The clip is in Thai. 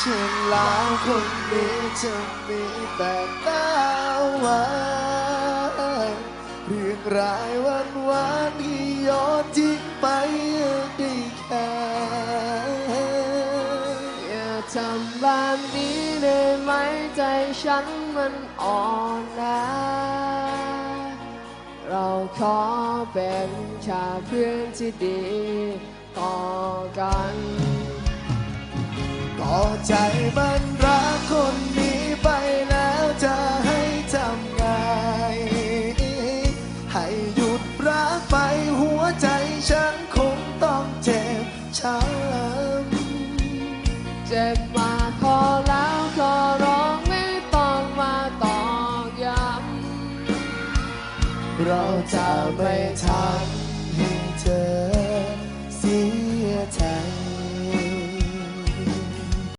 ฉันลาคนนี้จะมีแต่หน้าหวานเรื่องรายวันวานที่ย้อนทิ้งไปได้แค่อย่าทำแบบนี้ได้ไหมใจฉันมันอ่อนแอเราขอเป็นแค่เพื่อนที่ดีต่อกัน อใจมันรักคนนี้ไปแล้วจะให้ทำไง ให้หยุดรักไปหัวใจฉันคงต้องเจ็บช้ำเจ็บมาพอแล้วก็ร้องไม่ต้องมาตอกย้ำเราจะไม่ทำ